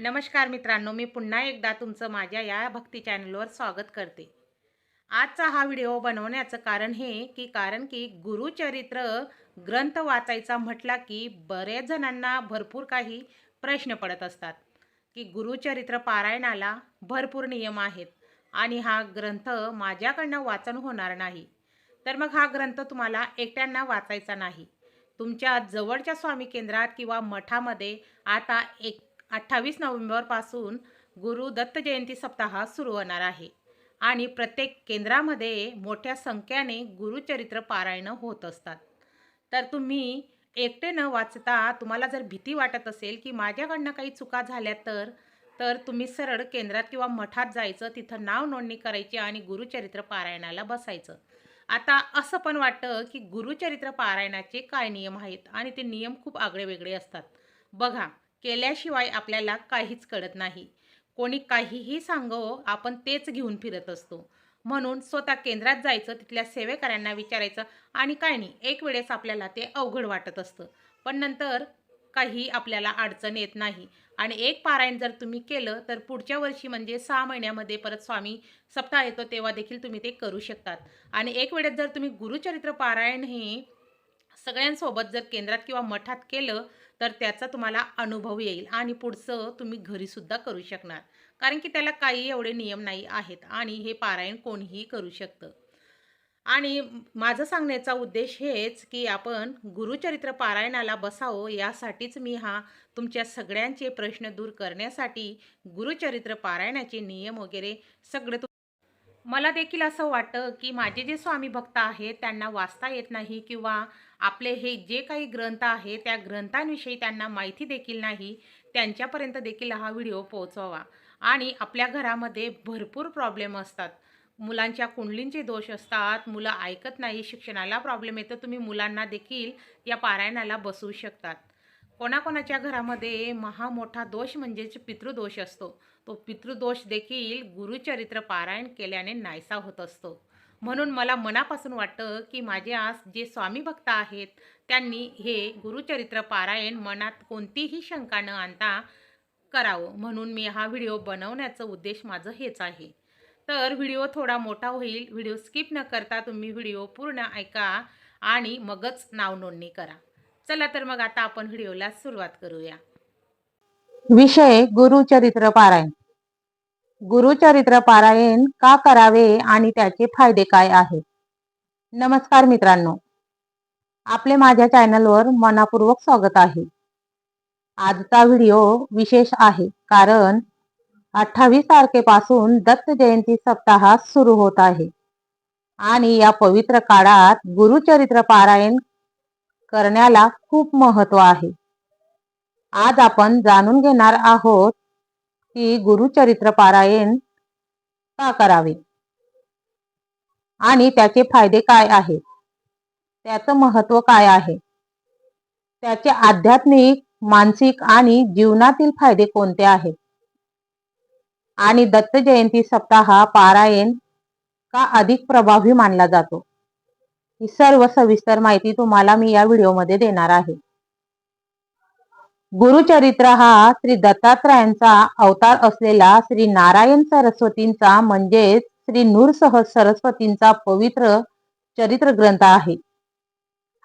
नमस्कार मित्रांनो मी पुन्हा एकदा तुमचं माझ्या या भक्ती चॅनलवर स्वागत करते. आजचा हा व्हिडिओ बनवण्याचं कारण हे की कारण की गुरुचरित्र ग्रंथ वाचायचा म्हटला की बरेच जणांना भरपूर काही प्रश्न पडत असतात की गुरुचरित्र पारायणाला भरपूर नियम आहेत आणि हा ग्रंथ माझ्याकडनं वाचन होणार नाही. तर मग हा ग्रंथ तुम्हाला एकट्यांना वाचायचा नाही. तुमच्या जवळच्या स्वामी केंद्रात किंवा मठामध्ये आता एक अठ्ठावीस नोव्हेंबरपासून गुरु दत्त जयंती सप्ताह सुरू होणार आहे. आणि प्रत्येक केंद्रामध्ये मोठ्या संख्येने गुरुचरित्र पारायणं होत असतात. तर तुम्ही एकटे न वाचता तुम्हाला जर भीती वाटत असेल की माझ्याकडनं काही चुका झाल्या तर तर तुम्ही सरळ केंद्रात किंवा मठात जायचं तिथं नाव नोंदणी करायची आणि गुरुचरित्र पारायणाला बसायचं. आता असं पण वाटतं की गुरुचरित्र पारायणाचे काय नियम आहेत आणि ते नियम खूप आगळेवेगळे असतात. बघा केल्याशिवाय आपल्याला काहीच कळत नाही. कोणी काहीही सांगो आपण तेच घेऊन फिरत असतो. म्हणून स्वतः केंद्रात जायचं तिथल्या सेवेकऱ्यांना विचारायचं आणि काय नाही एक वेळेस आपल्याला ते अवघड वाटत असतं. पण नंतर काही आपल्याला अडचण येत नाही. आणि एक पारायण जर तुम्ही केलं तर पुढच्या वर्षी म्हणजे सहा महिन्यामध्ये परत स्वामी सप्ताह येतो तेव्हा देखील तुम्ही ते करू शकतात. आणि एक वेळेस जर तुम्ही गुरुचरित्र पारायण हे सगळ्यांसोबत जर केंद्रात किंवा मठात केलं तर त्याचा तुम्हाला अनुभव येईल आणि पुढचं तुम्ही घरीसुद्धा करू शकणार. कारण की त्याला काही एवढे नियम नाही आहेत आणि हे पारायण कोणीही करू शकतं. आणि माझं सांगण्याचा उद्देश हेच की आपण गुरुचरित्र पारायणाला बसावं यासाठीच मी हा तुमच्या सगळ्यांचे प्रश्न दूर करण्यासाठी गुरुचरित्र पारायणाचे नियम वगैरे सगळं मला देखील असं वाटतं की माझे जे स्वामी भक्त आहेत त्यांना वाचता येत नाही किंवा आपले हे जे काही ग्रंथ आहे त्या ग्रंथांविषयी त्यांना माहिती देखील नाही त्यांच्यापर्यंत देखील हा व्हिडिओ पोहोचवा आणि आपल्या घरामध्ये भरपूर प्रॉब्लेम असतात. मुलांच्या कुंडलींचे दोष असतात मुलं ऐकत नाही शिक्षणाला प्रॉब्लेम येतं तुम्ही मुलांना देखील या पारायणाला बसवू शकतात. कोणाकोणाच्या घरामध्ये महामोठा दोष म्हणजेच पितृदोष असतो. तो पितृदोष देखील गुरुचरित्र पारायण केल्याने नाहीसा होत असतो. म्हणून मला मनापासून वाटतं की माझे आज जे स्वामी भक्त आहेत त्यांनी हे गुरुचरित्र पारायण मनात कोणतीही शंका न आणता करावं. म्हणून मी हा व्हिडिओ बनवण्याचं उद्देश माझं हेच आहे. तर व्हिडिओ थोडा मोठा होईल. व्हिडिओ स्किप न करता तुम्ही व्हिडिओ पूर्ण ऐका आणि मगच नाव नोंदणी करा. चला तर मग आता आपण व्हिडिओला सुरुवात करूया. विषय गुरुचरित्र पारायण. गुरुचरित्र पारायण का करावे आणि त्याचे फायदे काय आहेत? नमस्कार मित्रांनो. आपले माझ्या चॅनलवर मनापूर्वक स्वागत आहे. आजचा व्हिडिओ विशेष आहे कारण अठ्ठावीस तारखेपासून दत्त जयंती सप्ताह सुरू होत आहे. आणि या पवित्र काळात गुरुचरित्र पारायण करण्याला खूप महत्त्व आहे. आज आपण जाणून घेणार आहोत की गुरुचरित्र पारायण का करावे? आणि त्याचे फायदे काय आहेत? त्याचं महत्त्व काय आहे? त्याचे आध्यात्मिक मानसिक आणि जीवनातील फायदे कोणते आहेत? आणि दत्त जयंती सप्ताह पारायण का अधिक प्रभावी मानला जातो? ही सर्व सविस्तर माहिती तुम्हाला मी या व्हिडिओमध्ये देणार आहे. गुरुचरित्र हा श्री दत्तात्रयांचा अवतार असलेला श्री नारायण सरस्वतींचा म्हणजेच श्री नूरसह सरस्वतींचा पवित्र चरित्र ग्रंथ आहे.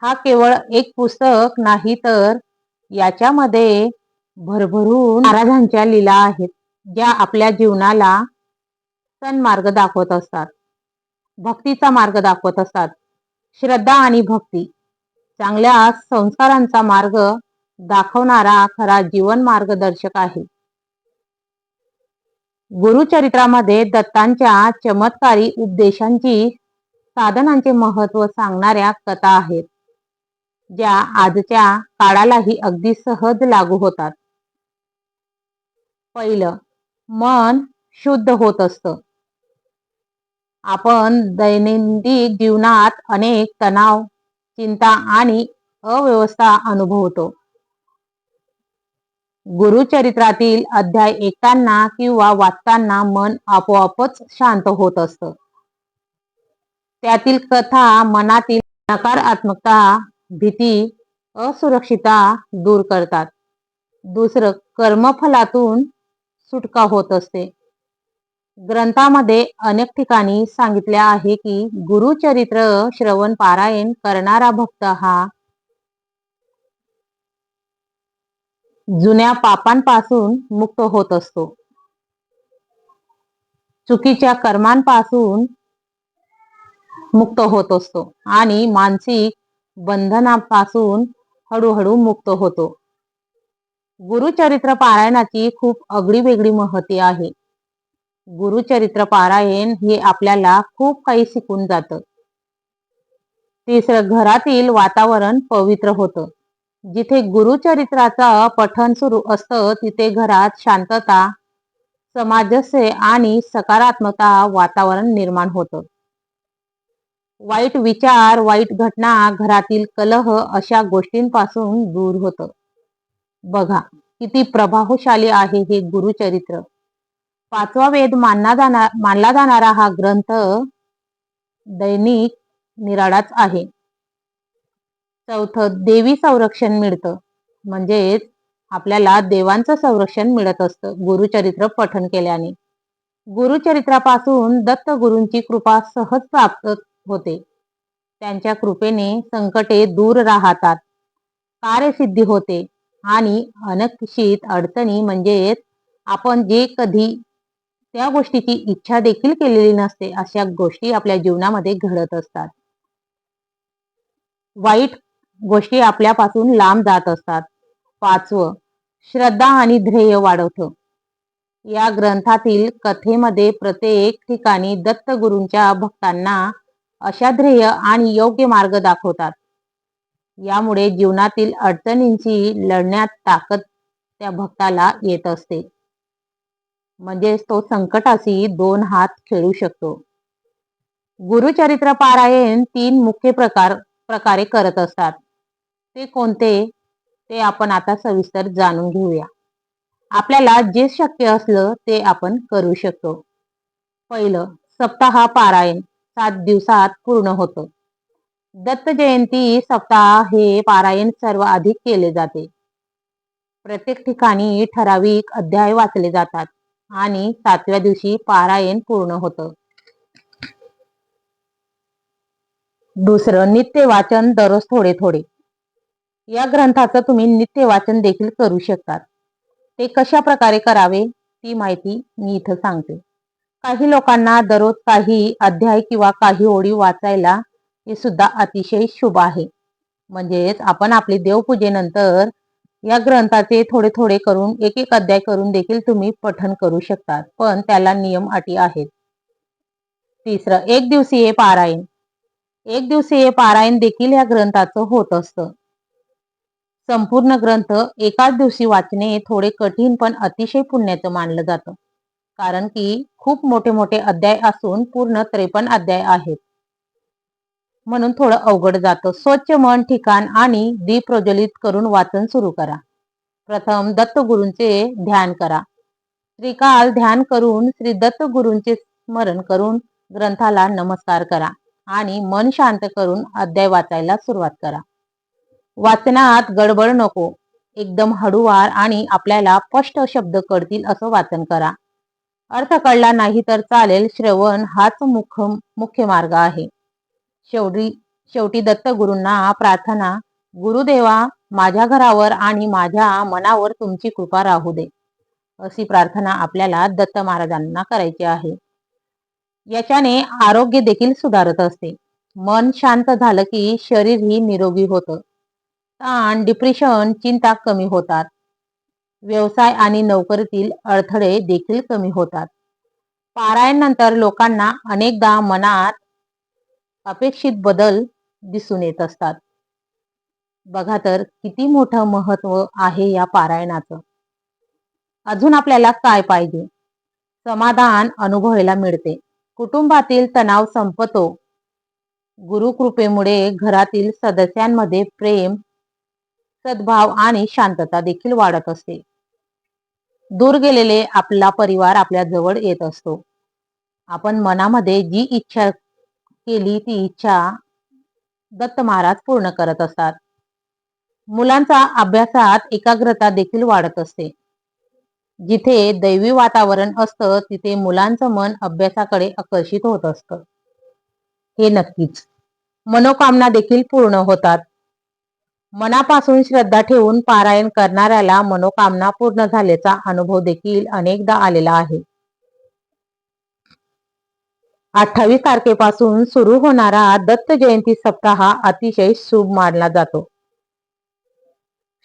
हा केवळ एक पुस्तक नाही तर याच्यामध्ये भरभरून महाराजांच्या लीला आहेत ज्या आपल्या जीवनाला सन्मार्ग दाखवत असतात भक्तीचा मार्ग दाखवत असतात. श्रद्धा आणि भक्ती. चांगल्या संस्कारांचा मार्ग दाखवणारा खरा जीवन मार्गदर्शक आहे. गुरुचरित्रामध्ये दत्तांच्या चमत्कारी उपदेशांची साधनांचे महत्त्व सांगणाऱ्या कथा आहेत ज्या आजच्या काळालाही अगदी सहज लागू होतात. पहिलं मन शुद्ध होत असतं. आपण दैनंदिन जीवनात अनेक तणाव चिंता आणि अव्यवस्था अनुभवतो. गुरुचरित्रातील अध्याय ऐकताना किंवा वाचताना मन आपोआपच शांत होत असतं. त्यातील कथा मनातील नकारात्मकता भीती असुरक्षितता दूर करतात. दुसरं कर्मफलातून सुटका होत असते. ग्रंथामध्ये अनेक ठिकाणी सांगितले आहे की गुरुचरित्र श्रवण पारायण करणारा भक्त हा जुन्या पापांपासून मुक्त होत असतो. चुकीच्या कर्मांपासून मुक्त होत असतो आणि मानसिक बंधनापासून हळूहळू मुक्त होतो. गुरुचरित्र पारायणाची खूप अगडी वेगळी महती आहे. गुरुचरित्र पारायण हे आपल्याला खूप काही शिकून जातं. तिसरं घरातील वातावरण पवित्र होतं. जिथे गुरुचरित्राचं पठण सुरू असतं तिथे घरात शांतता समाजस्य आणि सकारात्मकता वातावरण निर्माण होतं. वाईट विचार वाईट घटना घरातील कलह अशा गोष्टींपासून दूर होतं. बघा किती प्रभावशाली आहे हे गुरुचरित्र. पाचवा वेद मानला जाणार मानला जाणारा हा ग्रंथ दैनिक निराळाच आहे. चौथं देवी संरक्षण मिळतं. म्हणजेच आपल्याला देवांचं संरक्षण मिळत असतं गुरुचरित्र पठन केल्याने. गुरुचरित्रापासून दत्त गुरूंची कृपा सहज प्राप्त होते. त्यांच्या कृपेने संकटे दूर राहतात. कार्यसिद्धी होते आणि अनक्षित अडचणी म्हणजेच आपण जे कधी त्या गोष्टीची इच्छा देखील केलेली नसते. अशा गोष्टी आपल्या जीवनामध्ये घडत असतात. वाईट गोष्टी आपल्यापासून लांब जात असतात. पाचवं श्रद्धा आणि ध्येय वाढवतं या ग्रंथातील कथेमध्ये प्रत्येक ठिकाणी दत्तगुरूंच्या भक्तांना अशा ध्येय आणि योग्य मार्ग दाखवतात. यामुळे जीवनातील अडचणींची लढण्यात ताकद त्या भक्ताला येत असते. म्हणजेच तो संकटाशी दोन हात खेळू शकतो. गुरुचरित्र पारायण तीन मुख्य प्रकार प्रकारे करत असतात. ते कोणते? ते आपण आता सविस्तर जाणून घेऊया. आपल्याला जे शक्य असलं ते आपण करू शकतो. पहिलं सप्ताह पारायण सात दिवसात पूर्ण होतं. दत्त जयंती सप्ताह हे पारायण सर्व अधिक केले जाते. प्रत्येक ठिकाणी ठराविक अध्याय वाचले जातात. आणि सातव्या दिवशी पारायण पूर्ण होतं. दुसरं नित्य वाचन दररोज थोडे थोडे. या ग्रंथाचं तुम्ही नित्य वाचन देखील करू शकतात. ते कशा प्रकारे करावे ती माहिती मी इथं सांगते. काही लोकांना दररोज काही अध्याय किंवा काही ओळी वाचायला हे सुद्धा अतिशय शुभ आहे. म्हणजेच आपण आपली देवपूजेनंतर या ग्रंथाचे थोडे थोडे करून एक एक अध्याय करून देखील तुम्ही पठन करू शकतात. पण त्याला नियम अटी आहेत. तिसरं एक दिवसीय पारायण. एक दिवसीय पारायण देखील या ग्रंथाचं होत असतं. संपूर्ण ग्रंथ एकाच दिवशी वाचणे थोडे कठीण पण अतिशय पुण्याचं मानलं जातं. कारण की खूप मोठे मोठे अध्याय असून पूर्ण त्रेपन्न अध्याय आहेत. म्हणून थोडं अवघड जातं. स्वच्छ मन ठिकाण आणि दीप प्रज्वलित करून वाचन सुरू करा. प्रथम दत्तगुरूंचे ध्यान करा. त्रिकाल ध्यान करून श्री दत्तगुरूंचे स्मरण करून ग्रंथाला नमस्कार करा आणि मन शांत करून अध्याय वाचायला सुरुवात करा. वाचनात गडबड नको. एकदम हळूवार आणि आपल्याला स्पष्ट शब्द कळतील असं वाचन करा. अर्थ कळला नाही तर चालेल. श्रवण हाच मुख्य मुख्य मार्ग आहे. शेवटी शेवटी दत्तगुरूंना प्रार्थना गुरुदेवा माझ्या घरावर आणि माझ्या मनावर तुमची कृपा राहू दे. अशी प्रार्थना आपल्याला दत्त महाराजांना करायची आहे. याच्याने आरोग्य देखील सुधारत असते. मन शांत झालं की शरीरही निरोगी होतं. ताण डिप्रेशन चिंता कमी होतात. व्यवसाय आणि नोकरीतील अडथळे देखील कमी होतात. पारायण नंतर लोकांना अनेकदा मनात अपेक्षित बदल दिसून येत असतात. बघा तर किती मोठं महत्त्व आहे या पारायणाचं. अजून आपल्याला काय पाहिजे? समाधान अनुभवायला मिळते. कुटुंबातील तणाव संपतो. गुरुकृपेमुळे घरातील सदस्यांमध्ये प्रेम सद्भाव आणि शांतता देखील वाढत असते. दूर गेलेले आपला परिवार आपल्या जवळ येत असतो. आपण मनामध्ये जी इच्छा केली ती इच्छा दत्त महाराज पूर्ण करत असतात. मुलांचा अभ्यासात एकाग्रता देखील वाढत असते. जिथे दैवी वातावरण असतं तिथे मुलांचं मन अभ्यासाकडे आकर्षित होत असतं. हे नक्कीच मनोकामना देखील पूर्ण होतात. मनापासून श्रद्धा ठेवून पारायण करणाऱ्याला मनोकामना पूर्ण झाल्याचा अनुभव देखील अनेकदा आलेला आहे. अठ्ठावीस तारखेपासून सुरू होणारा दत्त जयंती सप्ताह हा अतिशय शुभ मानला जातो.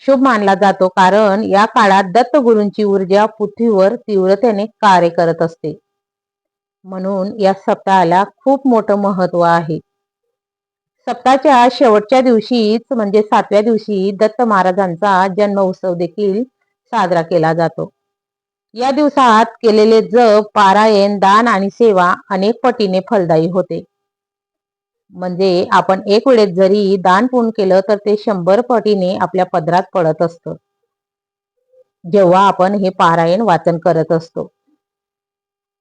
शुभ मानला जातो कारण या काळात दत्त गुरूंची ऊर्जा पृथ्वीवर तीव्रतेने कार्य करत असते. म्हणून या सप्ताहाला खूप मोठं महत्त्व आहे. सप्ताच्या शेवटच्या दिवशीच म्हणजे सातव्या दिवशी दत्त महाराजांचा जन्म उत्सव देखील साजरा केला जातो. या दिवसात केलेले जप पारायण दान आणि सेवा अनेक पटीने फलदायी होते. म्हणजे आपण एक वेळेस जरी दान पूर्ण केलं तर ते शंभर पटीने आपल्या पदरात पडत असतं. जेव्हा आपण हे पारायण वाचन करत असतो.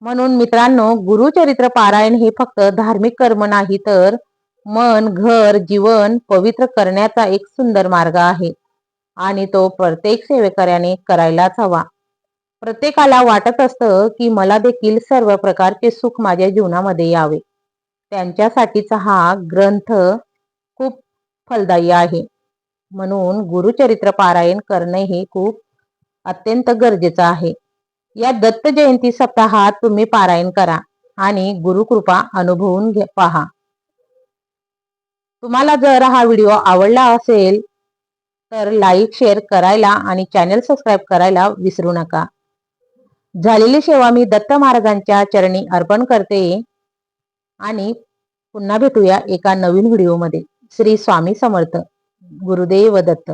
म्हणून मित्रांनो गुरुचरित्र पारायण हे फक्त धार्मिक कर्म नाही तर मन घर जीवन पवित्र करण्याचा एक सुंदर मार्ग आहे. आणि तो प्रत्येक सेवेकऱ्याने करायलाच हवा. प्रत्येकाला वाटत असतं की मला देखील सर्व प्रकारचे सुख माझ्या जीवनामध्ये यावे. त्यांच्यासाठीचा हा ग्रंथ खूप फलदायी आहे. म्हणून गुरुचरित्र पारायण करणे हे खूप अत्यंत गरजेचं आहे. या दत्त जयंती सप्ताहात तुम्ही पारायण करा आणि गुरुकृपा अनुभवून घे पहा. तुम्हाला जर हा व्हिडिओ आवडला असेल तर लाईक शेअर करायला आणि चॅनल सबस्क्राईब करायला विसरू नका. झालेली सेवा मी दत्त महाराजांच्या चरणी अर्पण करते. आणि पुन्हा भेटूया एका नवीन व्हिडिओमध्ये. श्री स्वामी समर्थ गुरुदेव दत्त.